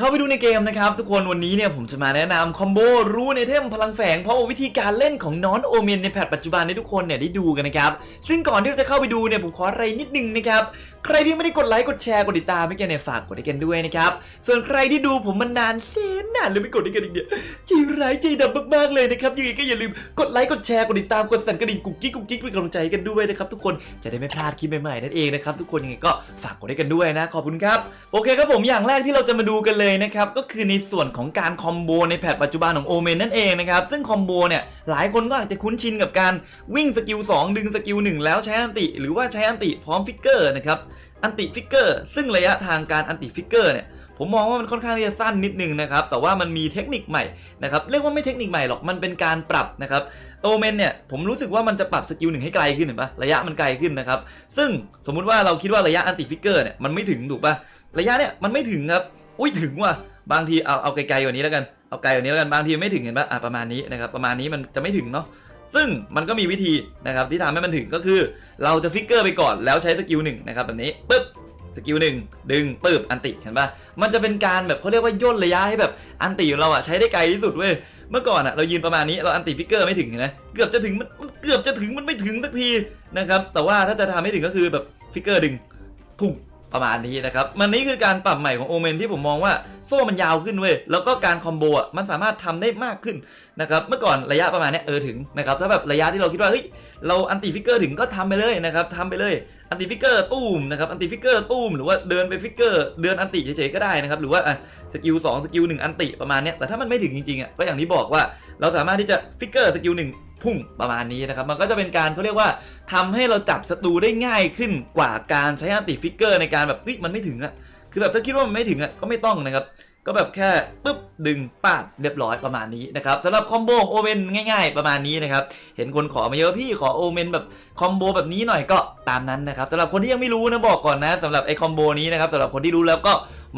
เข้าไปดูในเกมนะครับ ทุกคนวันนี้เนี่ยผมจะมาแนะนำคอมโบรู้ในเทมพลังแฝงเพราะว่าวิธีการเล่นของน้อนโอเมนในแพทปัจจุบันให้ทุกคนเนี่ยได้ดูกันนะครับ ซึ่งก่อนที่เราจะเข้าไปดูเนี่ยผมขออะไรนิดนึงนะครับใครที่ไม่ได้กดไลค์กดแชร์กดติดตามให้กันเนี่ยฝากกดให้กันด้วยนะครับส่วนใครที่ดูผมมานานแสนนานแล้วไม่กดให้กันอีกเนี่ยใจร้ายใจดำมากๆเลยนะครับยังไงก็อย่าลืมกดไลค์กดแชร์กดติดตามกดสั่นกระดิ่งกุ๊กกิ๊กกุ๊กกิ๊กเป็นกำลังใจให้กันด้วยนะครับทุกคนจะได้ไม่พลาดคลิปใหม่ๆนั่นเองนะครับทุกคนยังไงก็ฝากกดให้กันด้วยนะขอบคุณครับโอเคครับผมอย่างแรกที่เราจะมาดูกันเลยนะครับก็คือในส่วนของการคอมโบในแพทปัจจุบันของโอเมนนั่นเองนะครับซึ่งคอมโบเนี่ยหลายคนก็อาจจะคุ้นชินกับการวิ่งสกิล2ดึงสกิล1แล้วใช้อันติ หรือว่าใช้อันติพร้อมฟิกเกอร์นะครับ อันติฟิกเกอร์ซึ่งระยะทางการอันติฟิกเกอร์เนี่ยผมมองว่ามันค่อนข้างที่จะสั้นนิดนึงนะครับ แต่ว่ามันมีเทคนิคใหม่นะครับเรียกว่าไม่เทคนิคใหม่หรอกมันเป็นการปรับนะครับโอเมนเนี่ยผมรู้สึกว่ามันจะปรับสกิลหนึ่งให้ไกลขึ้นเห็นปะระยะมันไกลขึ้นนะครับ ซึ่งสมมุติว่าเราคิดว่าระยะอันติฟิกเกอร์เนี่ยมันไม่ถึงถูกปะระยะเนี่ยมันไม่ถึงครับอุ้ยถึงว่ะบางทีเอาเอาไกลๆกว่านี้แล้วกันเอาไกลกว่านี้แล้วกันบางทีไม่ถึงเห็นปะอะประมาณนี้นะครับประมาณนี้มันจะไม่ถึงเนาะ ซึ่งมันก็มีวิธีนะครับที่ทำให้มันถึงก็คือ เราจะฟิกเกอร์ไปก่อนแล้วใช้สกิลหนึ่งนะครับแบบนี้ปึ๊บสกิลหนึ่งดึงปึ๊บอันติเห็นปะมันจะเป็นการแบบเขาเรียกว่าย่นระยะให้แบบอันติของเราอะใช้ได้ไกลที่สุดเว้ยเมื่อก่อนอะเรายืนประมาณนี้เราอันติฟิกเกอร์ไม่ถึงนไหมเกือบจะถึงมันเกือบจะถึงมันไม่ถึงสักทีนะครับแต่ว่าถ้าจะทำให้ถึงก็คือแบบฟิกเกอร์ดึงพุ่ง ประมาณนี้นะครับ มันนี่คือการปรับใหม่ของโอเมนที่ผมมองว่าโซ่มันยาวขึ้นเว้ย แล้วก็การคอมโบอะมันสามารถทำได้มากขึ้นนะครับ เมื่อก่อนระยะประมาณเนี้ยเออถึงนะครับ ถ้าแบบระยะที่เราคิดว่าเฮ้ยเราอันติฟิกเกอร์ถึงก็ทำไปเลยนะครับทำไปเลยอันติฟิกเกอร์ตู้มนะครับอันติฟิกเกอร์ตู้มหรือว่าเดินไปฟิกเกอร์เดินอันติเฉยๆก็ได้นะครับหรือว่าอะสกิลสองสกิลหนึ่งอันติประมาณเนี้ยแต่ถ้ามันไม่ถึงจริงๆอะก็อย่างที่บอกว่าเราสามารถที่จะฟิกเกอร์สกิลหนึ่ง พุ่งประมาณนี้นะครับ มันก็จะเป็นการเขาเรียกว่าทำให้เราจับศัตรูได้ง่ายขึ้นกว่าการใช้อันติฟิกเกอร์ในการแบบเฮ้ยมันไม่ถึงอะคือแบบถ้าคิดว่ามันไม่ถึงอะก็ไม่ต้องนะครับ ก็แบบแค่ปุ๊บดึงปาดเรียบร้อยประมาณนี้นะครับสำหรับคอมโบโอเมนง่าย ๆ ประมาณนี้นะครับ เห็นคนขอมาเยอะพี่ขอโอเมนแบบคอมโบแบบนี้หน่อยก็ตามนั้นนะครับสำหรับคนที่ยังไม่รู้นะบอกก่อนนะสำหรับไอคอมโบนี้นะครับสำหรับคนที่รู้แล้วก็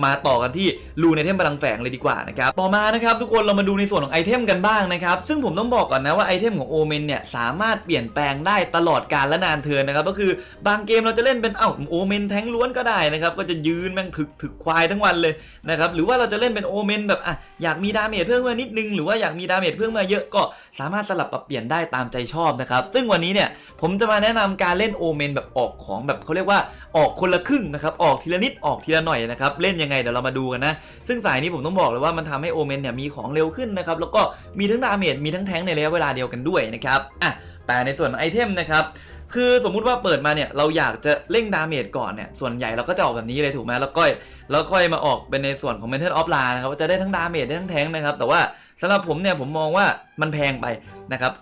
มาต่อกันที่รูในเทมพลังแฝงเลยดีกว่านะครับต่อมานะครับทุกคนเรามาดูในส่วนของไอเทมกันบ้างนะครับซึ่งผมต้องบอกก่อนนะว่าไอเทมของโอเมนเนี่ยสามารถเปลี่ยนแปลงได้ตลอดกาลและนานเทินนะครับก็คือบางเกมเราจะเล่นเป็นเอ้าโอเมนแทงล้วนก็ได้นะครับก็จะยืนแม่งถึกถึกควายทั้งวันเลยนะครับหรือว่าเราจะเล่นเป็นโอเมนแบบอะอยากมีดาเมจเพิ่มมานิดนึงหรือว่าอยากมีดาเมจเพิ่มมาเยอะก็สามารถสลับปรับเปลี่ยนได้ตามใจชอบนะครับซึ่งวันนี้เนี่ยผมจะมาแนะนำการเล่นโอเมนแบบออกของแบบเขาเรียกว่าออกคนละครึ่งนะครับออกทีละนิดออกทีละหน่อยนะครับเล่นยังไงเดี๋ยวเรามาดูกันนะ ซึ่งสายนี้ผมต้องบอกเลยว่ามันทำให้โอเมนเนี่ยมีของเร็วขึ้นนะครับแล้วก็มีทั้งดาเมจมีทั้งแทงในระยะเวลาเดียวกันด้วยนะครับอะแต่ในส่วนไอเทมนะครับคือสมมุติว่าเปิดมาเนี่ยเราอยากจะเร่งดาเมจก่อนเนี่ยส่วนใหญ่เราก็จะออกแบบนี้เลยถูกไหมแล้วก็แล้วค่อยมาออกเป็นในส่วนของ Mental of l a นะครับว่าจะได้ทั้งดาเมจได้ทั้งแทงนะครับ แต่ว่าสำหรับผมเนี่ยผมมองว่ามันแพงไปนะครับ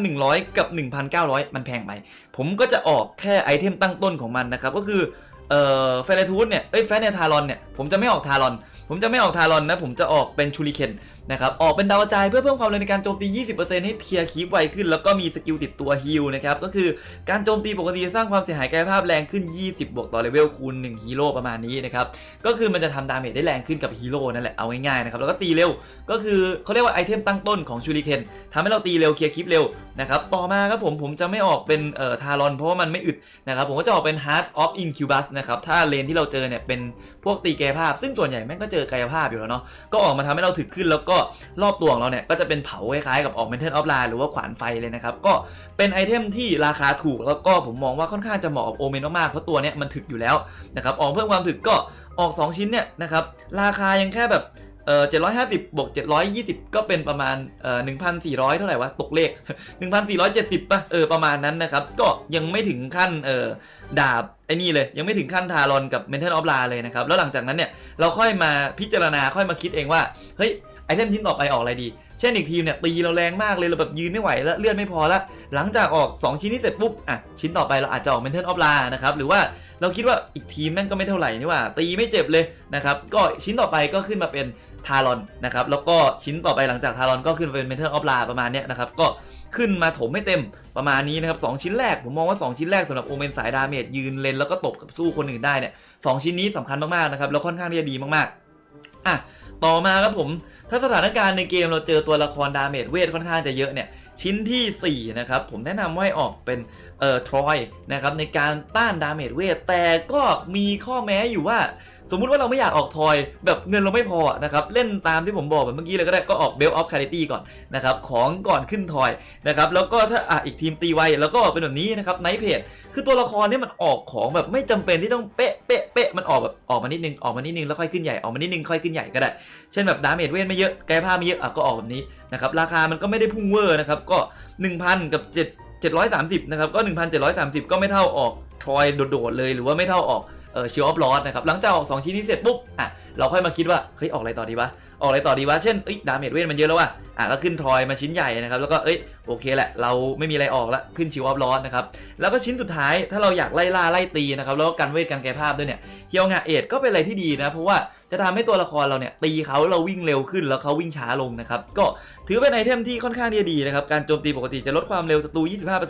2,100 กับ 1,900 มันแพงไป ผมก็จะออกแค่ไอเทมตั้งต้นของมันนะครับ ก็คือ เอ่อแฟนทูสเนี่ย เอ้ยแฟนเนทารอนเนี่ย ผมจะไม่ออกทารอน ผมจะไม่ออกทารอนนะ ผมจะออกเป็นชูริเคนนะครับ ออกเป็นดาวกระจายเพื่อเพิ่มความเร็วในการโจมตี 20%ให้เคลียร์คีปไวขึ้น แล้วก็มีสกิลติดตัวฮิลนะครับ ก็คือการโจมตีปกติจะสร้างความเสียหายกายภาพแรงขึ้น 20 บวกต่อเลเวลคูณ1ฮีโร่ประมาณนี้นะครับ ก็คือมันจะทำดาเมจได้แรงขึ้นกับฮีโร่นั่นแหละ เอาง่ายๆนะครับ แล้วก็ตีเร็ว ก็คือเขาเรียกว่าไอเทมตั้งต้นของชูริเคนทำให้เราตีเร็วเคลียร์คลิปเร็ว นะครับต่อมาครับผมผมจะไม่ออกเป็นเอ่อทารอนเพราะว่ามันไม่อึดนะครับผมก็จะออกเป็น Heart of Incubus นะครับถ้าเลนที่เราเจอเนี่ยเป็นพวกตีกายภาพ ซึ่งส่วนใหญ่แม่งก็เจอกายภาพอยู่แล้วเนาะก็ออกมาทำให้เราถึกขึ้นแล้วก็รอบตัวของเราเนี่ยก็จะเป็นเผาคล้ายๆกับออกเมนเทนออฟไลน์หรือว่าขวานไฟเลยนะครับก็เป็นไอเทมที่ราคาถูก แล้วก็ผมมองว่าค่อนข้างจะเหมาะกับโอเมนมากๆเพราะตัวเนี้ยมันถึกอยู่แล้วนะครับออกเพิ่มความถึกก็ออก 2 ชิ้นเนี่ยนะครับราคายังแค่แบบ เอ่อ750 บวก 720 ก็เป็นประมาณเอ่อ1,400 เท่าไหร่วะ ตกเลข 1,470 ป่ะ เออ ประมาณนั้นนะครับ ก็ยังไม่ถึงขั้นเอ่อดาบไอ้นี่เลย ยังไม่ถึงขั้นทารอนกับเมนเทนออฟลน์เลยนะครับ แล้วหลังจากนั้นเนี่ย เราค่อยมาพิจารณาค่อยมาคิดเองว่า เฮ้ย ไอเทมชิ้นต่อไปออกอะไรดี เช่นอีกทีมเนี่ย ตีเราแรงมากเลย เราแบบยืนไม่ไหวแล้ว เลื่อดไม่พอแล้วหลังจากออก 2 ชิ้นนี้เสร็จปุ๊บ อะ ชิ้นต่อไปเราอาจจะออกเมนเทนออฟลานะครับ หรือว่าเราคิดว่าอีกทีมแม่งก็ไม่เท่าไหร่นี่ว่า ตีไม่เจ็บเลยนะครับ ก็ชิ้นต่อไปก็ขึ้นมาเป็น ทารอนนะครับแล้วก็ชิ้นต่อไปหลังจากทารอนก็ขึ้นเป็นเมนเทนออฟลาประมาณนี้นะครับก็ขึ้นมาถมไม่เต็มประมาณนี้นะครับสองชิ้นแรกผมมองว่า 2 ชิ้นแรกสำหรับโอเมนสายดาเมจยืนเลนแล้วก็ตบกับสู้คนอื่นได้เนี่ยสองชิ้นนี้สำคัญมากๆนะครับแล้วค่อนข้างที่จะดีมากๆอะต่อมาครับผมถ้าสถานการณ์ในเกมเราเจอตัวละครดาเมจเวทค่อนข้างจะเยอะเนี่ยชิ้นทีสี่4นะครับผมแนะนำว่าให้ออกเป็นเอ่อทรอยนะครับในการต้านดาเมจเวท แต่ก็มีข้อแม้อยู่ว่า สมมุติว่าเราไม่อยากออกทอยแบบเงินเราไม่พอนะครับเล่นตามที่ผมบอกแบบเมื่อกี้เลยก็ได้ก็ออกเบลออฟคาริตี้ก่อนนะครับของก่อนขึ้นทอยนะครับแล้วก็ถ้าอะอีกทีมตีไวแล้วก็เป็นแบบนี้นะครับไนท์เพจคือตัวละครเนี่ยมันออกของแบบไม่จำเป็นที่ต้องเป๊ะเป๊ะเป๊ะมันออกแบบออกมานิดนึงออกมานิดนึงแล้วค่อยขึ้นใหญ่ออกมานิดนึงค่อยขึ้นใหญ่ก็ได้ เช่นแบบดาเมจเวทไม่เยอะกายภาพไม่เยอะอะก็ออกแบบนี้นะครับราคามันก็ไม่ได้พุ่งเวอร์นะครับก็ 1,000 กับ 7 730 นะครับ ก็ 1,730 ก็ไม่เท่าออกทรอยโดดๆเลย หรือว่าไม่เท่าออกเออชิลออฟลอสนะครับ หลังจากออก 2 ชิ้นนี้เสร็จปุ๊บ อะ เราค่อยมาคิดว่า เฮ้ย ออกอะไรต่อดีวะออกอะไรต่อดีวะ เช่นเอ้ยดาเมจเวทมันเยอะแล้วว่ะอะก็ขึ้นทรอยมาชิ้นใหญ่นะครับ แล้วก็เอ้ยโอเคแหละ เราไม่มีอะไรออกละขึ้นชิลออฟลอสนะครับ แล้วก็ชิ้นสุดท้ายถ้าเราอยากไล่ล่าไล่ตีนะครับแล้วก็กันเวทกันแก้ภาพด้วยเนี่ยเฮียวงาเอ็ดก็เป็นอะไรที่ดีนะ เพราะว่าจะทำให้ตัวละครเราเนี่ยตีเขาเราวิ่งเร็วขึ้นแล้วเขาวิ่งช้าลงนะครับก็ถือเป็นไอเทมที่ค่อนข้างดีนะครับการโจมตีปกติจะลดความเร็วศัตรู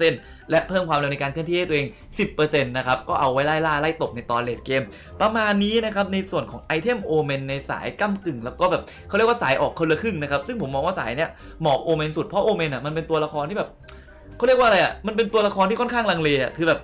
25%และเพิ่มความเร็วในการเคลื่อนที่ให้ตัวเอง 10%นะครับก็เอาไว้ไล่ล่าไล่ตบในตอนเลดเกม ประมาณนี้นะครับในส่วนของไอเทมโอเมนในสายก้ากึ่ง แล้วก็แบบเขาเรียกว่าสายออกคนละครึ่งนะครับ ซึ่งผมมองว่าสายเนี่ยเหมาะโอเมนสุดเพราะโอเมนอะมันเป็นตัวละครที่แบบเขาเรียกว่าอะไรอะมันเป็นตัวละครที่ค่อนข้างลังเลอะคือแบบ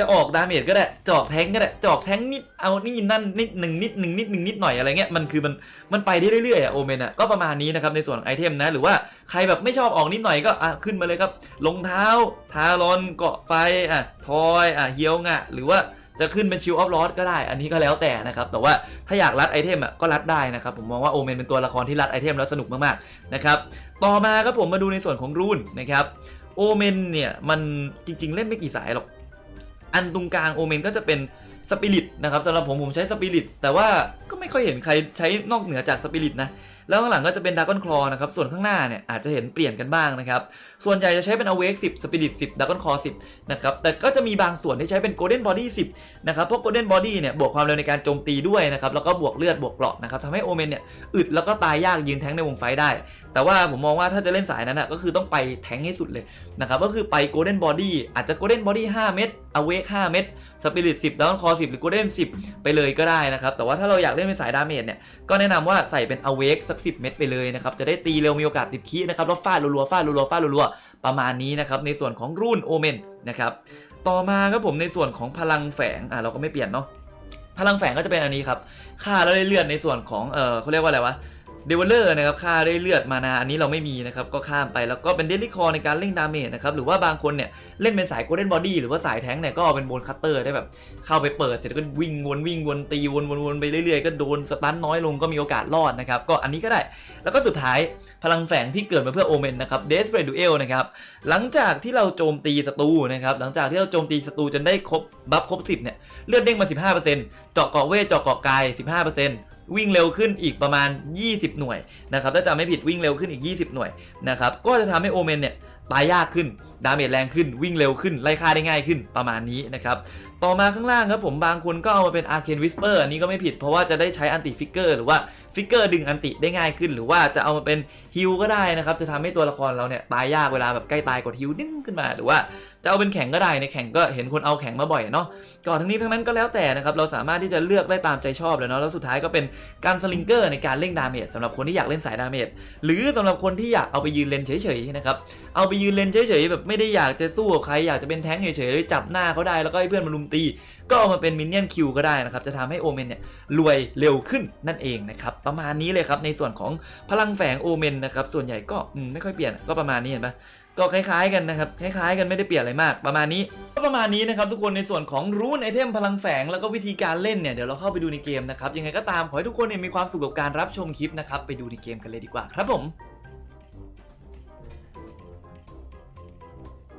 จะออกดาเมจก็ได้จะออกแทงก็ได้จะออกแทงนิดเอานี่นั่นนิดหนึ่งนิดหนึ่งนิดหนึ่งนิดหน่อยอะไรเงี้ยมันคือมันมันไปได้เรื่อยๆอะโอเมนอะก็ประมาณนี้นะครับในส่วนไอเทมนะ หรือว่าใครแบบไม่ชอบออกนิดหน่อยก็อะขึ้นมาเลยครับรองเท้าทารอนเกาะไฟอะทอยอะเฮียวงะหรือว่า จะขึ้นเป็นชิลออฟลอสก็ได้ อันนี้ก็แล้วแต่นะครับ แต่ว่าถ้าอยากรัดไอเทมอะก็รัดได้นะครับ ผมมองว่าโอเมนเป็นตัวละครที่รัดไอเทมแล้วสนุกมากๆนะครับ ต่อมาครับผมมาดูในส่วนของรูนนะครับโอเมนเนี่ยมันจริง ๆ เล่นไม่กี่สายหรอก อันตรงกลางโอเมนก็จะเป็นสปิริตนะครับสำหรับผมผมใช้สปิริตแต่ว่าก็ไม่ค่อยเห็นใครใช้นอกเหนือจากสปิริตนะ แล้วข้างหลังก็จะเป็นดากอนคลอนะครับ ส่วนข้างหน้าเนี่ยอาจจะเห็นเปลี่ยนกันบ้างนะครับ ส่วนใหญ่จะใช้เป็น Awake 10 Spirit 10 Dragon Claw 10นะครับ แต่ก็จะมีบางส่วนที่ใช้เป็น Golden Body 10นะครับเพราะ Golden Body เนี่ยบวกความเร็วในการโจมตีด้วยนะครับ แล้วก็บวกเลือดบวกเกราะนะครับทำให้โอเมนเนี่ยอึดแล้วก็ตายยากยืนแทงในวงไฟได้ แต่ว่าผมมองว่าถ้าจะเล่นสายนั้นนะก็คือต้องไปแทงให้สุดเลยนะครับก็คือไป Golden Body อาจจะ Golden Body 5เม็ด Awake 5เม็ด Spirit 10 Dragon Claw 10 หรือ Golden 10 ไปเลยก็ได้นะครับแต่ว่าถ้าเราอยากเล่นเป็นสายดาเมจเนี่ยก็แนะนำว่าใส่เป็น Awake สัก 10 เม็ดไปเลยนะครับ จะได้ตีเร็วมีโอกาสติดคีนะครับ แล้วฟาดรัวๆฟาดรัวๆฟาดรัวๆประมาณนี้นะครับ ในส่วนของรุ่นโอเมนนะครับ ต่อมาครับผมในส่วนของพลังแฝง อะเราก็ไม่เปลี่ยนเนาะ พลังแฝงก็จะเป็นอันนี้ครับ ค่าแล้วได้เลือดในส่วนของ เออเขาเรียกว่าอะไรวะ เดวลเลอร์นะครับค่าได้เลือดมานาอันนี้เราไม่มีนะครับก็ข้ามไปแล้วก็เป็นเดลิคอในการเล่นดาเมจนะครับหรือว่าบางคนเนี่ยเล่นเป็นสายโกลเด้นบอดี้หรือว่าสายแท้งเนี่ยก็เอาเป็นโบนคัตเตอร์ได้แบบเข้าไปเปิดเสร็จแล้วก็วิ่งวนวิ่งวนตีวนวนวนไปเรื่อยๆ ก็โดนสตันน้อยลงก็มีโอกาสรอดนะครับก็อันนี้ก็ได้ แล้วก็สุดท้ายพลังแฝงที่เกิดมาเพื่อโอเมนนะครับเดสเฟรดูเอลนะครับหลังจากที่เราโจมตีศัตรูนะครับหลังจากที่เราโจมตีศัตรูจนได้ครบบัฟครบ10เนี่ยเลือดเด้งมา 15%เจาะเกาะเวทเจาะเกาะกาย 15% วิ่งเร็วขึ้นอีกประมาณ 20 หน่วยนะครับถ้าจำไม่ผิดวิ่งเร็วขึ้นอีก 20 หน่วยนะครับก็จะทำให้โอเมนเนี่ยตายยากขึ้นดาเมจแรงขึ้นวิ่งเร็วขึ้นไล่ฆ่าได้ง่ายขึ้นประมาณนี้นะครับต่อมาข้างล่างครับผมบางคนก็เอามาเป็น Arcane Whisper อันนี้ก็ไม่ผิดเพราะว่าจะได้ใช้อันติฟิกเกอร์หรือว่าฟิกเกอร์ดึงอันติได้ง่ายขึ้น หรือว่าจะเอามาเป็นฮิลก็ได้นะครับจะทำให้ตัวละครเราเนี่ยตายยากเวลาแบบใกล้ตายกดฮิลดึงขึ้นมาหรือว่า จะเอาเป็นแข่งก็ได้ในแข่งก็เห็นคนเอาแข่งมาบ่อยเนาะก่อนทั้งนี้ทั้งนั้นก็แล้วแต่นะครับเราสามารถที่จะเลือกได้ตามใจชอบเลยเนาะแล้วสุดท้ายก็เป็นการสลิงเกอร์ในการเล่นดาเมจสำหรับคนที่อยากเล่นสายดาเมจหรือสำหรับคนที่อยากเอาไปยืนเลนเฉยๆนะครับเอาไปยืนเลนเฉยๆแบบไม่ได้อยากจะสู้กับใครอยากจะเป็นแท้งเฉยๆจับหน้าเขาได้แล้วก็ให้เพื่อนมาลุมตี ก็เอามาเป็นมินเนี่ยนคิวก็ได้นะครับจะทำให้โอเมนเนี่ยรวยเร็วขึ้นนั่นเองนะครับประมาณนี้เลยครับในส่วนของพลังแฝงโอเมนนะครับส่วนใหญ่ก็ไม่ค่อยเปลี่ยนก็ประมาณนี้เห็นปะ ก็คล้ายๆกันนะครับ คล้ายๆกันไม่ได้เปลี่ยนอะไรมาก ประมาณนี้ก็ประมาณนี้นะครับทุกคนในส่วนของรูนไอเทมพลังแฝงแล้วก็วิธีการเล่นเนี่ยเดี๋ยวเราเข้าไปดูในเกมนะครับยังไงก็ตามขอให้ทุกคนเนี่ยมีความสุขกับการรับชมคลิปนะครับไปดูในเกมกันเลยดีกว่าครับผม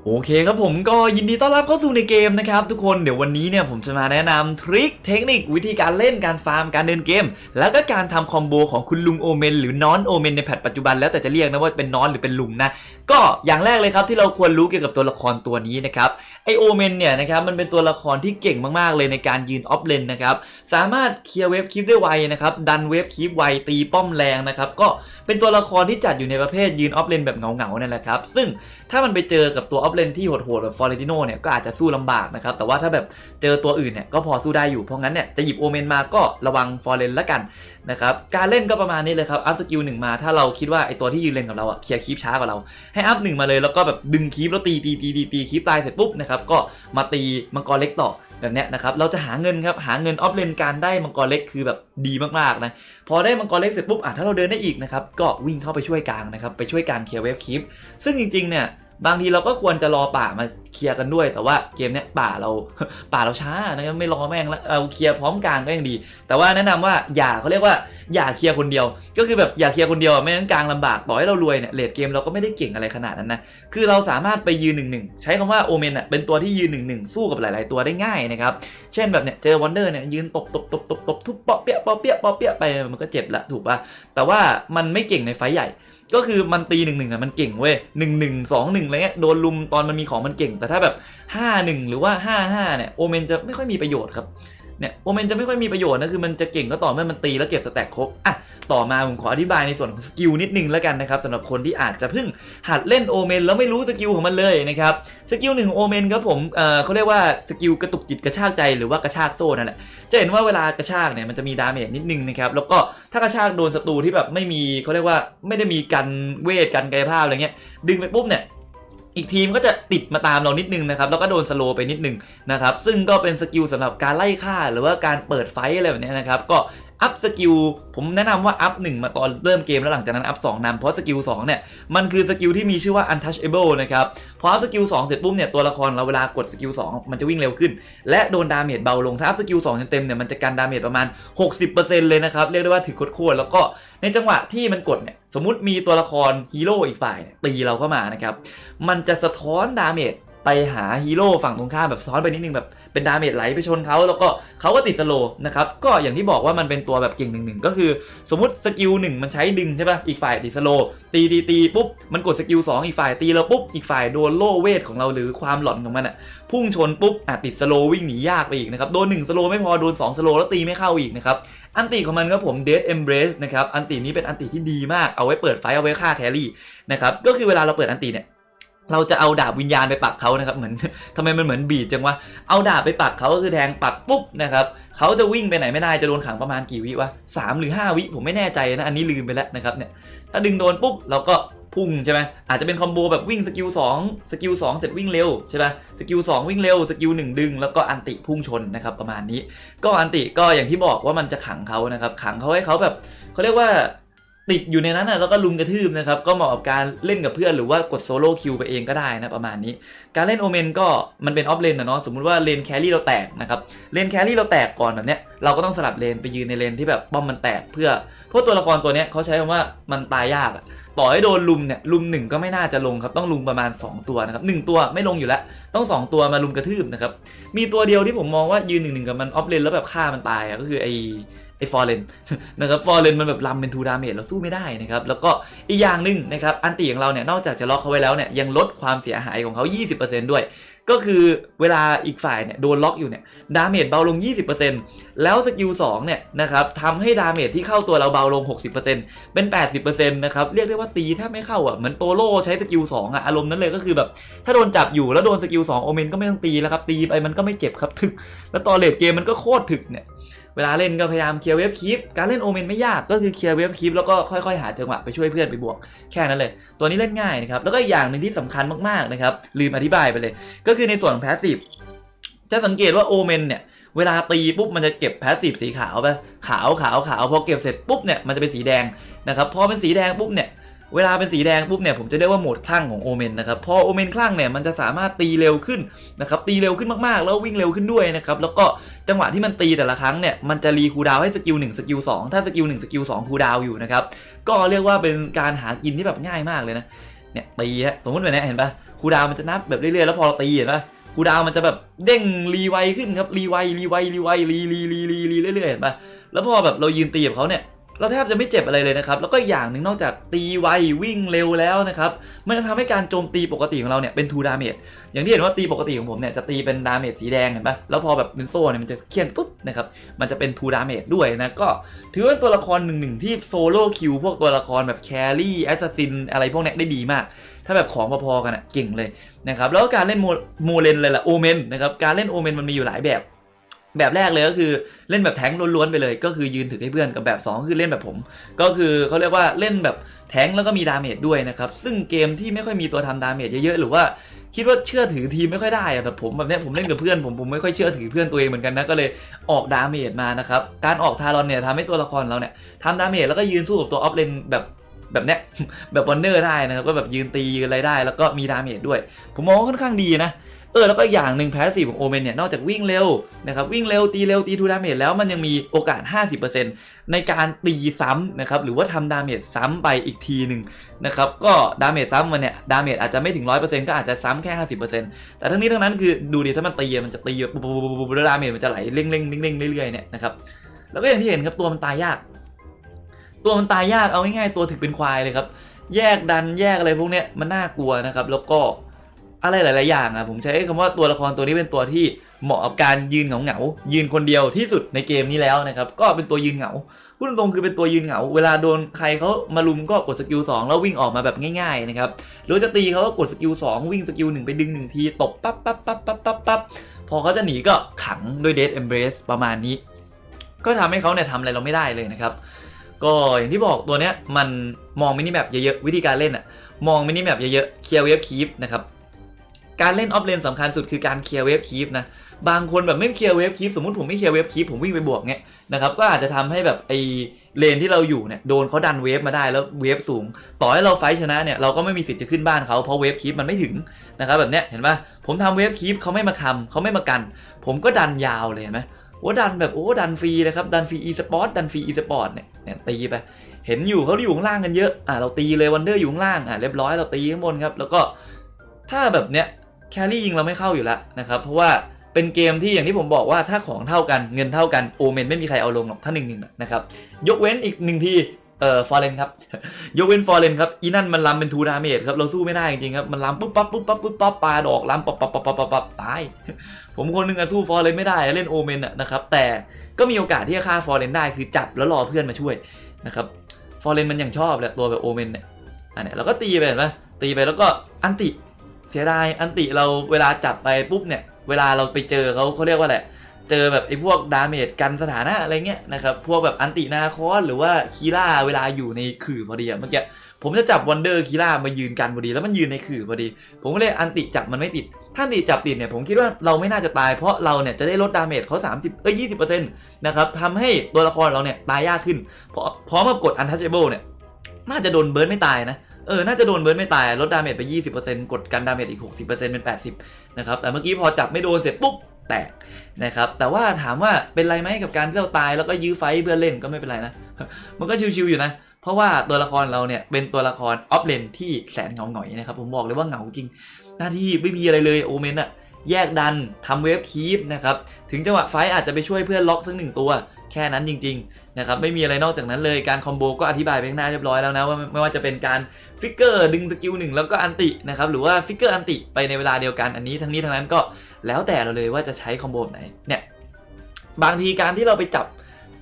โอเคครับผมก็ยินดีต้อนรับเข้าสู่ในเกมนะครับทุกคนเดี๋ยววันนี้เนี่ยผมจะมาแนะนำทริคเทคนิควิธีการเล่นการฟาร์มการเดินเกม แล้วก็การทำคอมโบของคุณลุงโอเมนหรือนอนโอเมนในแพทปัจจุบันแล้วแต่จะเรียกนะว่าเป็นนอนหรือเป็นลุงนะก็อย่างแรกเลยครับที่เราควรรู้เกี่ยวกับตัวละครตัวนี้นะครับไอโอเมนเนี่ยนะครับมันเป็นตัวละครที่เก่งมากๆเลยในการยืนออฟเลนนะครับสามารถเคลียร์เวฟคีปได้ไวนะครับดันเวฟคีปไวตีป้อมแรงนะครับก็เป็นตัวละครที่จัดอยู่ในประเภทยืนออฟเลนแบบเหงาๆนั่นแหละครับซึ่งถ้ามันไปเจอกับตัวออฟเลนที่โหดๆแบบฟอร์เรนติโนเนี่ยก็อาจจะสู้ลำบากนะครับ แต่ว่าถ้าแบบเจอตัวอื่นเนี่ยก็พอสู้ได้อยู่ เพราะงั้นเนี่ยจะหยิบโอเมนมาก็ระวังฟอร์เรนละกันนะครับ การเล่นก็ประมาณนี้เลยครับ อัพสกิลหนึ่งมา ถ้าเราคิดว่าไอตัวที่ยืนเล่นกับเราอะเคลียร์คีปช้ากว่าเรา ให้อัพหนึ่งมาเลยแล้วก็แบบดึงคีปแล้วตีตีตีตีตีคีปตายเสร็จปุ๊บนะครับก็มาตีมังกรเล็กต่อแบบเนี้ยนะครับ เราจะหาเงินครับหาเงินออฟเลนการได้มังกรเล็กคือแบบดีมากๆนะพอได้มังกรเล็กเสร็จปุ๊บอะถ้าเราเดินได้อีกนะครับก็วิ่งเข้าไปช่วยกลางนะครับไปช่วยกลางเคลียร์เวฟคลิปซึ่งจริงๆเนี่ย บางทีเราก็ควรจะรอป่ามาเคลียร์กันด้วย แต่ว่าเกมเนี้ยป่าเราป่าเราช้านะครับไม่รอแม่งแล้วเอาเคลียร์พร้อมกลางก็ยังดี แต่ว่าแนะนำว่าอย่าเขาเรียกว่าอย่าเคลียร์คนเดียว ก็คือแบบอย่าเคลียร์คนเดียวไม่งั้นกลางลำบากต่อให้เรารวยเนี่ยเลดเกมเราก็ไม่ได้เก่งอะไรขนาดนั้นนะคือเราสามารถไปยืนหนึ่งหนึ่งใช้คำว่าโอเมนอะเป็นตัวที่ยืนหนึ่งหนึ่งสู้กับหลาย ๆ ตัวได้ง่ายนะครับเช่นแบบเนี่ยเจอวันเดอร์เนี่ยยืนตบตบตบตบตบทุบเปาะเปียะเปาะเปียะเปาะเปียะไปมันก็เจ็บละถูกป่ะแต่ว่ามันไม่เก่งในไฟใหญ่ ก็คือมันตีหนึ่งหนึ่งอะมันเก่งเว้ยหนึ่งหนึ่งสองหนึ่งอะไรเงี้ยโดนลุมตอนมันมีของมันเก่ง แต่ถ้าแบบห้าหนึ่งหรือว่าห้าห้าเนี่ยโอเมนจะไม่ค่อยมีประโยชน์ครับ เนี่ยโอเมนจะไม่ค่อยมีประโยชน์นะคือมันจะเก่งก็ต่อเมื่อมันตีแล้วเก็บสแต็กครบอะต่อมาผมขออธิบายในส่วนของสกิลนิดนึงแล้วกันนะครับสำหรับคนที่อาจจะเพิ่งหัดเล่นโอเมนแล้วไม่รู้สกิลของมันเลยนะครับสกิลหนึ่งของโอเมนครับผมเอ่อเขาเรียกว่าสกิลกระตุกจิตกระชากใจหรือว่ากระชากโซ่นั่นแหละจะเห็นว่าเวลากระชากเนี่ยมันจะมีดาเมจนิดนึงนะครับแล้วก็ถ้ากระชากโดนศัตรูที่แบบไม่มีเขาเรียกว่าไม่ได้มีกันเวทกันกายภาพอะไรเงี้ยดึงไปปุ๊บเนี่ย อีกทีมก็จะติดมาตามเรานิดนึงนะครับแล้วก็โดนสโลว์ไปนิดนึงนะครับซึ่งก็เป็นสกิลสำหรับการไล่ฆ่าหรือว่าการเปิดไฟอะไรแบบนี้นะครับก็ อัพสกิลผมแนะนำว่าอัพ1มาตอนเริ่มเกมแล้วหลังจากนั้นอัพ2นำเพราะสกิล2เนี่ยมันคือสกิลที่มีชื่อว่า untouchable นะครับพออัพสกิล2เสร็จปุ๊บเนี่ยตัวละครเราเวลากดสกิล2มันจะวิ่งเร็วขึ้น และโดนดาเมจเบาลงถ้าอัพสกิล2เต็มเนี่ยมันจะกันดาเมจประมาณ 60%เลยนะครับเรียกได้ว่าถือโคตรๆแล้วก็ในจังหวะที่มันกดเนี่ยสมมุติมีตัวละครฮีโร่อีกฝ่ายเนี่ยตีเราเข้ามานะครับมันจะสะท้อนดาเมจ ไปหาฮีโร่ฝั่งตรงข้ามแบบซ้อนไปนิดนึงแบบเป็นดาเมจไหลไปชนเขาแล้วก็เขาก็ติดสโลนะครับก็อย่างที่บอกว่ามันเป็นตัวแบบเก่งหนึ่งหนึ่งก็คือ สมมติสกิลหนึ่งมันใช้ดึงใช่ป่ะอีกฝ่ายติดสโลตีตีตีปุ๊บมันกดสกิลสองอีกฝ่ายตีเราปุ๊บอีกฝ่ายโดนโล่เวทของเราหรือความหลอนของมันอะพุ่งชนปุ๊บอะติดสโลวิ่งหนียากไปอีกนะครับโดน1สโลไม่พอโดน2สโลแล้วตีไม่เข้าอีกนะครับอันติของมันก็ผม Dead Embrace นะครับอันตินี้เป็นอันติที่ดีมากเอาไว้เปิดไฟเอาไว้ฆ่าแครี่นะครับก็คือเวลาเราเปิดอันติเนี่ย เราจะเอาดาบวิญญาณไปปักเขานะครับเหมือนทำไมมันเหมือนบีดจังวะเอาดาบไปปักเขาก็คือแทงปักปุ๊บนะครับเขาจะวิ่งไปไหนไม่ได้จะโดนขังประมาณกี่วิวะสามหรือ 5 วิผมไม่แน่ใจนะอันนี้ลืมไปแล้วนะครับเนี่ยถ้าดึงโดนปุ๊บเราก็พุ่งใช่ไหมอาจจะเป็นคอมโบแบบวิ่งสกิล2สกิล2เสร็จวิ่งเร็วใช่ไหมสกิล2วิ่งเร็วสกิล1ดึง แล้วก็อันติพุ่งชนนะครับประมาณนี้ ก็อันติก็อย่างที่บอกว่ามันจะขังเขานะครับขังเขาให้เขาแบบเขาเรียกว่า ติดอยู่ในนั้นนะแล้วก็ลุมกระทืบนะครับ ก็เหมาะกับการเล่นกับเพื่อนหรือว่ากดโซโล่คิวไปเองก็ได้นะประมาณนี้ การเล่นโอเมนก็มันเป็นออฟเลนนะเนาะสมมุติว่าเลนแครี่เราแตกนะครับเลนแครี่เราแตกก่อนแบบเนี้ยเราก็ต้องสลับเลนไปยืนในเลนที่แบบป้อมมันแตกเพื่อเพราะตัวละครตัวเนี้ยเขาใช้คำว่ามันตายยากอะต่อให้โดนลุมเนี่ยลุมหนึ่งก็ไม่น่าจะลงครับต้องลุมประมาณ 2 ตัวนะครับหนึ่งตัวไม่ลงอยู่แล้ว ต้อง 2 ตัวมาลุมกระทืบนะครับมีตัวเดียวที่ผมมองว่ายืนหนึ่งกับมันออฟเลนแล้วแบบฆ่ามันตายอะก็คือไอ ไอ้ฟอร์เรนนะครับฟอร์เรนมันแบบลำเป็นทูดาเมจเราสู้ไม่ได้นะครับ แล้วก็อีกอย่างหนึ่งนะครับอันติของเราเนี่ยนอกจากจะล็อกเขาไว้แล้วเนี่ยยังลดความเสียหายของเขา 20%ด้วย ก็คือเวลาอีกฝ่ายเนี่ยโดนล็อกอยู่เนี่ยดาเมจเบาลง 20%แล้วสกิล2เนี่ยนะครับทำให้ดาเมจที่เข้าตัวเราเบาลง 60%เป็น 80%นะครับเรียกได้ว่าตีแทบไม่เข้าอะเหมือนโตโร่ใช้สกิล2อะอารมณ์นั้นเลยก็คือแบบถ้าโดนจับอยู่แล้วโดนสกิล2โอเมนก็ไม่ต้องตีแล้วครับตีไปมันก็ไม่เจ็บครับถึก แล้วตอนเลดเกมมันก็โคตรถึกเนี่ย เวลาเล่นก็พยายามเคลียร์เวฟคีปการเล่นโอเมนไม่ยากก็คือเคลียร์เวฟคีปแล้วก็ค่อยๆ หาจังหวะไปช่วยเพื่อนไปบวกแค่นั้นเลย ตัวนี้เล่นง่ายนะครับแล้วก็อีกอย่างหนึ่งที่สำคัญมากๆนะครับลืมอธิบายไปเลย ก็คือในส่วนของแพสซีฟจะสังเกตว่าโอเมนเนี่ยเวลาตีปุ๊บมันจะเก็บแพสซีฟสีขาวไปขาวขาวขาวพอเก็บเสร็จปุ๊บเนี่ยมันจะเป็นสีแดงนะครับพอเป็นสีแดงปุ๊บเนี่ย เวลาเป็นสีแดงปุ๊บเนี่ยผมจะเรียกว่าโหมดคลั่งของโอเมนนะครับพอโอเมนคลั่งเนี่ยมันจะสามารถตีเร็วขึ้นนะครับตีเร็วขึ้นมากๆ แล้ววิ่งเร็วขึ้นด้วยนะครับแล้วก็จังหวะที่มันตีแต่ละครั้งเนี่ยมันจะรีคูดาวให้สกิล1สกิล2ถ้าสกิล1สกิล2คูดาวอยู่นะครับก็เรียกว่าเป็นการหากินที่แบบง่ายมากเลยนะเนี่ยตีฮะสมมติแบบนี้เห็นปะคูดาวมันจะนับแบบเรื่อยๆแล้วพอเราตีเห็นปะคูดาวมันจะแบบเด้งรีไวขึ้นครับรีไวรีไวรีไวรีรีรีรีรีเรื่อยๆเห็นปะแล้วพอแบบเรายืนตีกับเขาเนี่ย เราแทบจะไม่เจ็บอะไรเลยนะครับ แล้วก็อย่างหนึ่งนอกจากตีไววิ่งเร็วแล้วนะครับ มันจะทำให้การโจมตีปกติของเราเนี่ยเป็นทูดาเมจอย่างที่เห็นว่าตีปกติของผมเนี่ยจะตีเป็นดาเมจสีแดงเห็นปะแล้วพอแบบเป็นโซ่เนี่ยมันจะเคี่ยนปุ๊บนะครับมันจะเป็นทูดาเมจด้วยนะก็ถือว่าตัวละครหนึ่งหนึ่งที่โซโล่คิวพวกตัวละครแบบแครี่แอสซัสซินอะไรพวกเนี้ยได้ดีมาก ถ้าแบบของพอๆกันอะเก่งเลยนะครับแล้วก็การเล่นโมโมเลนเลยล่ะโอเมนนะครับการเล่นโอเมนมันมีอยู่หลายแบบ แบบแรกเลยก็คือเล่นแบบแทงล้วนๆ ไปเลย ก็คือยืนถือให้เพื่อนกับแบบสองคือเล่นแบบผม ก็คือเขาเรียกว่าเล่นแบบแทงแล้วก็มีดาเมจด้วยนะครับ ซึ่งเกมที่ไม่ค่อยมีตัวทำดาเมจเยอะๆ หรือว่าคิดว่าเชื่อถือทีมไม่ค่อยได้อะแบบผมแบบเนี้ยผมเล่นกับเพื่อนผมผมไม่ค่อยเชื่อถือเพื่อนตัวเองเหมือนกันนะก็เลยออกดาเมจมานะครับการออกทารอนเนี่ยทำให้ตัวละครเราเนี่ยทำดาเมจแล้วก็ยืนสู้กับตัวออฟเลนแบบแบบเนี้ยแบบวันเนอร์ได้นะครับก็แบบยืนตียืนอะไรได้ แล้วก็มีดาเมจด้วย ผมมองค่อนข้างดีนะ เออแล้วก็อย่างหนึ่งแพสซีฟของโอเมนเนี่ยนอกจากวิ่งเร็วนะครับวิ่งเร็วตีเร็วตีทูดาเมจแล้วมันยังมีโอกาส 50%ในการตีซ้ำนะครับหรือว่าทำดาเมจซ้ำไปอีกทีหนึ่งนะครับก็ดาเมจซ้ำมันเนี่ยดาเมจอาจจะไม่ถึง 100%ก็อาจจะซ้ำแค่ 50%แต่ทั้งนี้ทั้งนั้นคือดูดิถ้ามันตีมันจะตีปุ๊บปุ๊บปุ๊บปุ๊บแล้วดาเมจมันจะไหลเร่งเร่งเร่งเร่งเรื่อยๆเนี่ยนะครับแล้วก็อย่างที่เห็นครับตัวมันตายยาก ตัวมันตายยากเอาง่ายๆตัวถึกเป็นควายเลยครับแยกดันแยกอะไรพวกเนี้ยมันน่ากลัวนะครับแล้วก็ อะไรหลาย ๆ อย่างอะผมใช้คำว่าตัวละครตัวนี้เป็นตัวที่เหมาะกับการยืนเหงาๆยืนคนเดียวที่สุดในเกมนี้แล้วนะครับก็เป็นตัวยืนเหงาพูดตรงๆคือเป็นตัวยืนเหงา เวลาโดนใครเขามาลุมก็กดสกิล2แล้ววิ่งออกมาแบบง่ายๆนะครับหรือจะตีเขาก็กดสกิล2วิ่งสกิล1ไปดึง1ทีตบปั๊บปั๊บปั๊บปั๊บปั๊บปั๊บพอเขาจะหนีก็ขังด้วยเด d เอมเบรสประมาณนี้ ก็ทำให้เขาเนี่ยทำอะไรเราไม่ได้เลยนะครับก็อย่างที่บอกตัวเนี้ยมันมองมินิแมปเยอะๆวิธีการเล่นอะมองมินิแมปเยอะๆเคลียร์เวฟคีฟนะครับ การเล่นออฟเลนสำคัญสุดคือการเคลียร์เวฟคีฟนะบางคนแบบไม่เคลียร์เวฟคีฟสมมติผมไม่เคลียร์เวฟคีฟผมวิ่งไปบวกเงี้ยนะครับก็อาจจะทำให้แบบไอเลนที่เราอยู่เนี่ยโดนเขาดันเวฟมาได้แล้วเวฟสูง ต่อให้เราไฟชนะเนี่ยเราก็ไม่มีสิทธิ์จะขึ้นบ้านเขาเพราะเวฟคีฟมันไม่ถึงนะครับแบบเนี้ยเห็นปะผมทำเวฟคีฟเขาไม่มาทำเขาไม่มากัน ผมก็ดันยาวเลยเห็นไหมว่าดันแบบโอ้ดันฟรีนะครับดันฟรีอีสปอร์ตดันฟรีอีสปอร์ตเนี่ยเนี่ยตีไปเห็นอยู่เขาอยู่ข้างล่างกันเยอะอะเราตีเลยวันเดอร์อยู่ข้างล่างอะเรียบร้อยเราตีข้างบนครับแล้วก็ถ้าแบบเนี้ย แครี่ยิงเราไม่เข้าอยู่แล้วนะครับ เพราะว่าเป็นเกมที่อย่างที่ผมบอกว่าถ้าของเท่ากันเงินเท่ากันโอเมนไม่มีใครเอาลงหรอกถ้าหนึ่งหนึ่งนะครับ ยกเว้นอีกหนึ่งทีเอ่อฟอร์เรนครับ ยกเว้นฟอร์เรนครับ อีนั่นมันล้ำเป็นทูดาเมจครับ เราสู้ไม่ได้จริงๆครับ มันล้ำปุ๊บปั๊บปุ๊บปั๊บปุ๊บปั๊บปาดอกล้ำปั๊บปั๊บปั๊บปั๊บปั๊บปั๊บตาย ผมคนหนึงอะสู้ฟอร์เรนไม่ได้เล่นโอเมนอะนะครับ แต่ก็มีโอกาสที่จะฆ่าฟอร์เรนได้คือจับแล้วรอเพื่อนมาช่วยนะครับฟอร์เรนมันยังชอบแหละตัวแบบโอเมนเนี่ยอันเนี้ยเราก็ตีไปเห็นไหมตีไปแล้วก็อันติ เสียดายอันติเราเวลาจับไปปุ๊บเนี่ย เวลาเราไปเจอเขาเขาเรียกว่าอะไรเจอแบบไอ้พวกดาเมจกันสถานะอะไรเงี้ยนะครับพวกแบบอันตินาคอสหรือว่าคีร่าเวลาอยู่ในขื่อพอดีอะเมื่อกี้ผมจะจับวันเดอร์คีร่ามายืนกันพอดี แล้วมันยืนในขื่อพอดี ผมก็เลยอันติจับมันไม่ติด ถ้าอันติจับติดเนี่ยผมคิดว่าเราไม่น่าจะตายเพราะเราเนี่ยจะได้ลดดาเมจเขา30เอ้ย20%นะครับทำให้ตัวละครเราเนี่ยตายยากขึ้นเพราะพร้อมกับกด untouchable เนี่ยน่าจะโดนเบิร์นไม่ตายนะ เออ น่าจะโดนเบิร์นไม่ตาย ลดดาเมจไป 20%กดกันดาเมจอีก 60%เป็น 80 นะครับ แต่เมื่อกี้พอจับไม่โดนเสร็จปุ๊บแตกนะครับ แต่ว่าถามว่าเป็นไรไหมกับการที่เราตายแล้วก็ยื้อไฟเพื่อเล่นก็ไม่เป็นไรนะ มันก็ชิวๆอยู่นะ เพราะว่าตัวละครเราเนี่ยเป็นตัวละครออฟเลนที่แสนเงาหงอยนะครับ ผมบอกเลยว่าเหงาจริง หน้าที่ไม่มีอะไรเลยโอเมนอะแยกดันทำเวฟคีปนะครับ ถึงจังหวะไฟอาจจะไปช่วยเพื่อนล็อกสักหนึ่งตัว แค่นั้นจริงๆนะครับไม่มีอะไรนอกจากนั้นเลยการคอมโบก็อธิบายไปข้างหน้าเรียบร้อยแล้วนะว่าไม่ว่าจะเป็นการฟิกเกอร์ดึงสกิลหนึ่งแล้วก็อันตินะครับหรือว่าฟิกเกอร์อันติไปในเวลาเดียวกันอันนี้ทั้งนี้ทั้งนั้นก็แล้วแต่เราเลยว่าจะใช้คอมโบไหนเนี่ยบางทีการที่เราไปจับ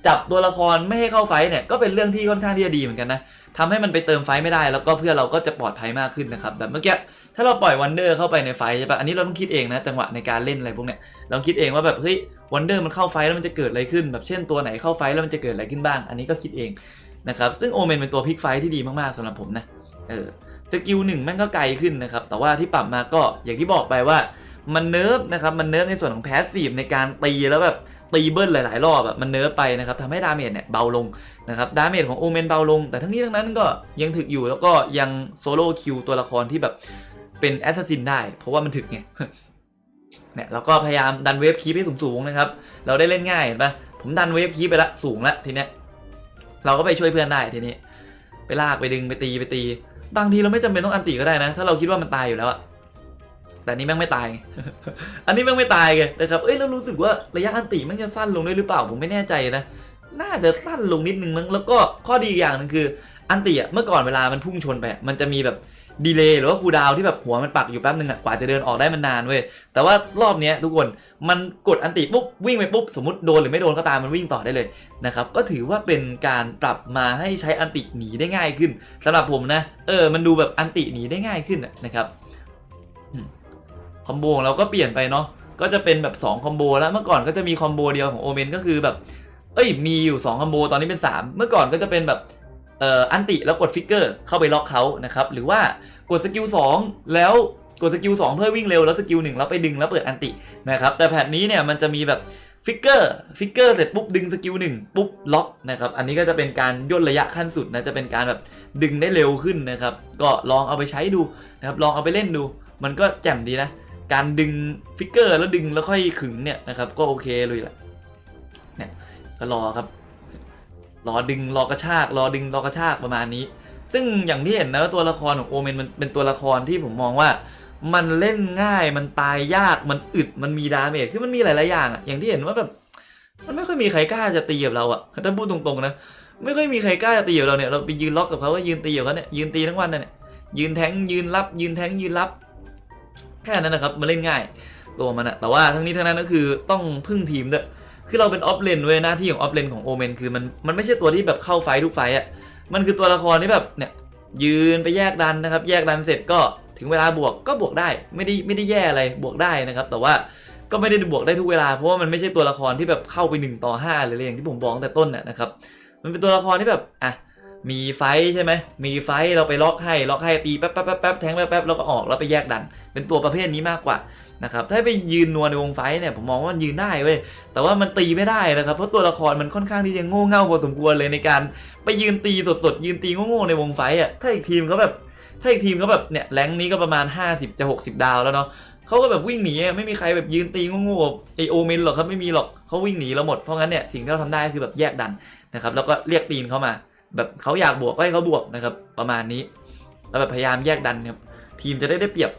จับตัวละครไม่ให้เข้าไฟเนี่ยก็เป็นเรื่องที่ค่อนข้างที่จะดีเหมือนกันนะทำให้มันไปเติมไฟไม่ได้แล้วก็เพื่อเราก็จะปลอดภัยมากขึ้นนะครับแบบเมื่อกี้ถ้าเราปล่อยวันเดอร์เข้าไปในไฟใช่ปะอันนี้เราต้องคิดเองนะจังหวะในการเล่นอะไรพวกเนี้ยเราคิดเองว่าแบบเฮ้ย วันเดอร์มันเข้าไฟแล้วมันจะเกิดอะไรขึ้น แบบเช่นตัวไหนเข้าไฟแล้วมันจะเกิดอะไรขึ้นบ้าง อันนี้ก็คิดเองนะครับ ซึ่งโอเมนเป็นตัวพลิกไฟที่ดีมากๆสำหรับผมนะ เออ สกิลหนึ่งม่งก็ไกลขึ้นนะครับ แต่ว่าที่ปรับมาก็อย่างที่บอกไปว่ามันเนิร์ฟนะครับ มันเนิร์ฟในส่วนของแพสซีฟในการตีแล้วแบบตีเบิ้ลหลาย ๆ รอบแบบมันเนิร์ฟไปนะครับทำให้ดาเมจเนี่ยเบาลงนะครับ ดาเมจของโอเมนเบาลง แต่ทั้งนี้ทั้งนั้นก็ยังถึกอยู่แล้วก็ยังโซโล่คิวตัวละครที่แบบเป็นแอสซัสซินได้ เพราะว่ามันถึกไง เนี่ยเราก็พยายามดันเวฟคีปให้สูงๆนะครับ เราได้เล่นง่ายเห็นปะผมดันเวฟคีปไปละสูงละทีเนี้ยเราก็ไปช่วยเพื่อนได้ทีนี้ไปลากไปดึงไปตีไปตี บางทีเราไม่จำเป็นต้องอันติก็ได้นะ ถ้าเราคิดว่ามันตายอยู่แล้วอะแต่นี้แม่งไม่ตาย อันนี้แม่งไม่ตายไงนะครับ เอ้ยเรารู้สึกว่าระยะอันติแม่งจะสั้นลงด้วยหรือเปล่าผมไม่แน่ใจนะน่าจะสั้นลงนิดนึงมั้งแล้วก็ข้อดีอย่างหนึงคือ อันติอะเมื่อก่อนเวลามันพุ่งชนไปมันจะมีแบบ ดีเลย์หรือว่าคูดาวที่แบบหัวมันปักอยู่แป๊บนึงอะกว่าจะเดินออกได้มันนานเว้ยแต่ว่ารอบเนี้ยทุกคนมันกดอันติปุ๊บวิ่งไปปุ๊บสมมติโดนหรือไม่โดนก็ตามมันวิ่งต่อได้เลยนะครับก็ถือว่าเป็นการปรับมาให้ใช้อันติหนีได้ง่ายขึ้นสำหรับผมนะเออมันดูแบบอันติหนีได้ง่ายขึ้นนะครับคอมโบของเราก็เปลี่ยนไปเนาะก็จะเป็นแบบ2คอมโบแล้วเมื่อก่อนก็จะมีคอมโบเดียวของโอเมนก็คือแบบเอ้ยมีอยู่2คอมโบตอนนี้เป็น 3 เมื่อก่อนก็จะเป็นแบบ เอ่ออันติแล้วกดฟิกเกอร์เข้าไปล็อกเขานะครับหรือว่ากดสกิล2แล้วกดสกิล2เพื่อวิ่งเร็วแล้วสกิล1แล้วไปดึงแล้วเปิดอันตินะครับแต่แพทนี้เนี่ยมันจะมีแบบฟิกเกอร์ฟิกเกอร์เสร็จปุ๊บดึงสกิล1ปุ๊บล็อกนะครับอันนี้ก็จะเป็นการย่นระยะขั้นสุดนะจะเป็นการแบบดึงได้เร็วขึ้นนะครับก็ลองเอาไปใช้ดูนะครับลองเอาไปเล่นดู มันก็แจ่มดีนะ การดึงฟิกเกอร์แล้วดึงแล้วค่อยขึงเนี่ยนะครับก็โอเคเลยแหละเนี่ยก็รอครับ รอดึงรอกระชากรอดึงรอกระชากประมาณนี้ ซึ่งอย่างที่เห็นนะว่าตัวละครของโอเมนมันเป็นตัวละครที่ผมมองว่า มันเล่นง่ายมันตายยากมันอึดมันมีดาเมจคือมันมีหลายๆอย่างอะอย่างที่เห็นว่าแบบมันไม่ค่อยมีใครกล้าจะตีกับเราอะถ้าพูดตรงๆนะไม่ค่อยมีใครกล้าจะตีกับเราเนี่ยเราไปยืนล็อกกับเขาก็ยืนตีกับเขาเนี่ยยืนตีทั้งวันน่ะเนี่ยยืนแทงยืนรับ ยืนแทงยืนรับ แค่นั้นนะครับมันเล่นง่ายตัวมันอะแต่ว่าทั้งนี้ทั้งนั้นก็คือต้องพึ่งทีมด้วย คือเราเป็นออฟเลนเว้ยหน้าที่ของออฟเลนของโอเมนคือมันมันไม่ใช่ตัวที่แบบเข้าไฟทุกไฟท์อะมันคือตัวละครที่แบบเนี่ยยืนไปแยกดันนะครับ แยกดันเสร็จก็ถึงเวลาบวกก็บวกได้ไม่ได้ไม่ได้แย่อะไรบวกได้นะครับ แต่ว่าก็ไม่ได้บวกได้ทุกเวลาเพราะว่ามันไม่ใช่ตัวละครที่แบบเข้าไป1ต่อ5หรืออะไรอย่างที่ผมบอกตั้งแต่ต้นน่ะนะครับ มันเป็นตัวละครที่แบบอะ มีไฟใช่ไหมมีไฟเราไปล็อกให้ล็อกให้ตีแป๊บแป๊บแป๊บแป๊บแทงแป๊บแป๊บแล้วก็ออกแล้วไปแยกดัน เป็นตัวประเภทนี้มากกว่านะครับถ้าไปยืนนัวในวงไฟเนี่ยผมมองว่ามันยืนได้เว้ยแต่ว่ามันตีไม่ได้นะครับเพราะตัวละครมันค่อนข้างที่จะโง่เง่าพอสมควรเลยในการ ไปยืนตีสดๆยืนตีโง่ๆในวงไฟอะถ้าอีกทีมเขาแบบถ้าอีกทีมเขาแบบเนี่ยแรงนี้ก็ประมาณ 50จะ60 ดาวแล้วเนาะเขาก็แบบวิ่งหนีไม่มีใครแบบยืนตีโง่ๆไอโอเมนหรอกครับไม่มีหรอกเขาวิ่งหนีเราหมดเพราะงั้นเนี่ยสิ่งที่เราทำได้คือแบบแยกดันนะครับแล้วก็เรียกตีนเขามา แบบเขาอยากบวกก็ให้เขาบวกนะครับ ประมาณนี้แล้วแบบพยายามแยกดันครับ ทีมจะได้ได้เปรียบ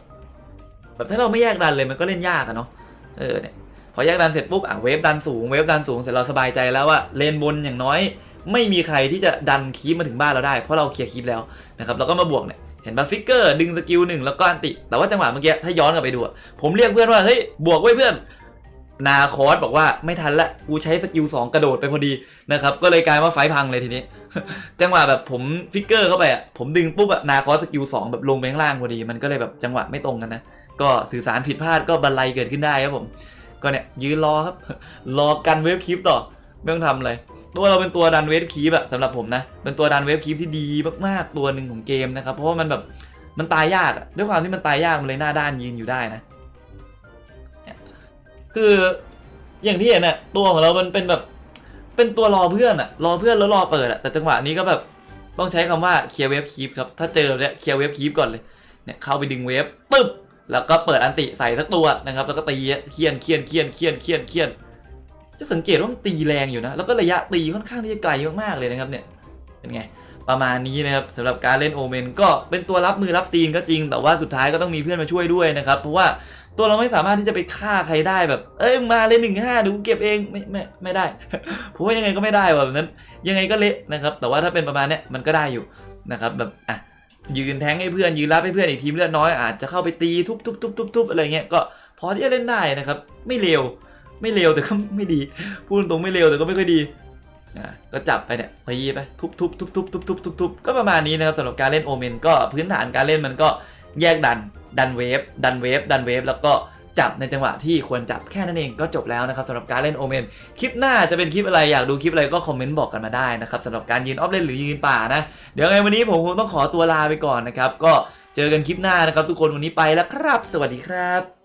แบบถ้าเราไม่แยกดันเลยมันก็เล่นยากอะเนาะเออเนี่ยพอแยกดันเสร็จปุ๊บอะเวฟดันสูงเวฟดันสูงเสร็จเราสบายใจแล้วว่าเลนบนอย่างน้อย ไม่มีใครที่จะดันคีปมาถึงบ้านเราได้เพราะเราเคลียร์คีปแล้วนะครับแล้วก็มาบวกเนี่ยเห็นป่ะฟิกเกอร์ดึงสกิลหนึ่งแล้วก็อันติ แต่ว่าจังหวะเมื่อกี้ถ้าย้อนกลับไปดูผมเรียกเพื่อนว่าเฮ้ยบวกไว้เพื่อน นาคอสบอกว่าไม่ทันละกูใช้สกิลสองกระโดดไปพอดีนะครับก็เลยกลายว่าไฟพังเลยทีนี้ จังหวะแบบผมฟิกเกอร์เข้าไปอะผมดึงปุ๊บอะนาคอสสกิลสองแบบลงไปข้างล่างพอดี มันก็เลยแบบจังหวะไม่ตรงกันนะก็สื่อสารผิดพลาดก็บันไลเกิดขึ้นได้ครับผม ก็เนี่ยยืนรอครับรอกันเวฟคลิปต่อไม่ต้องทำอะไรตัวเราเป็นตัวดันเวฟคลิปอะสำหรับผมนะ เป็นตัวดันเวฟคลิปที่ดีมากๆตัวหนึ่งของเกมนะครับ เพราะว่ามันแบบมันตายยากด้วยความที่มันตายยากมันเลยหน้าด้านยืนอยู่ได้นะ คืออย่างที่เห็นอะตัวของเรามันเป็นแบบเป็นตัวรอเพื่อนอะรอเพื่อนแล้วรอเปิดอะแต่จังหวะนี้ก็แบบต้องใช้คำว่าเคลียร์เวฟคีปครับถ้าเจอเนี่ยเคลียร์เวฟคีปก่อนเลยเนี่ยเข้าไปดึงเวฟปึ๊บแล้วก็เปิดอันติใส่สักตัวนะครับ แล้วก็ตีเคียนเคียนเคียนเคียนเคียนเคียนจะสังเกตว่ามันตีแรงอยู่นะ แล้วก็ระยะตีค่อนข้างที่จะไกลมากๆเลยนะครับเนี่ยเป็นไงประมาณนี้นะครับสำหรับการเล่นโอเมนก็เป็นตัวรับมือรับตีนก็จริง แต่ว่าสุดท้ายก็ต้องมีเพื่อนมาช่วยด้วยนะครับ เพราะว่า ตัวเราไม่สามารถที่จะไปฆ่าใครได้แบบ เอ้ยมาเลยหนึ่งห้าดูเก็บเองไม่ไม่ไม่ได้ผมว่ายังไงก็ไม่ได้แบบนั้น ยังไงก็เละนะครับ แต่ว่าถ้าเป็นประมาณเนี้ยมันก็ได้อยู่นะครับแบบอะยืนแทงให้เพื่อนยืนรับให้เพื่อนอีกทีมเลือดน้อยอาจจะเข้าไปตีทุบทุบทุบทุบทุบอะไรเงี้ยก็พอที่จะเล่นได้นะครับ ไม่เร็วไม่เร็วแต่ก็ไม่ดี พูดตรงไม่เร็วแต่ก็ไม่ค่อยดีอะก็จับไปเนี่ยพยีไปทุบทุบทุบทุบทุบทุบทุบก็ประมาณนี้นะครับสำหรับการเล่นโอเมนก็พื้นฐานการเล่นมันก็ แยกดันดันเวฟดันเวฟดันเวฟแล้วก็จับในจังหวะที่ควรจับแค่นั้นเองก็จบแล้วนะครับสำหรับการเล่นโอเมนคลิปหน้าจะเป็นคลิปอะไรอยากดูคลิปอะไรก็คอมเมนต์บอกกันมาได้นะครับสำหรับการยืนออฟเล่นหรือยืนป่านะ เดี๋ยวไงวันนี้ผมคงต้องขอตัวลาไปก่อนนะครับ ก็เจอกันคลิปหน้านะครับ ทุกคนวันนี้ไปแล้วครับ สวัสดีครับ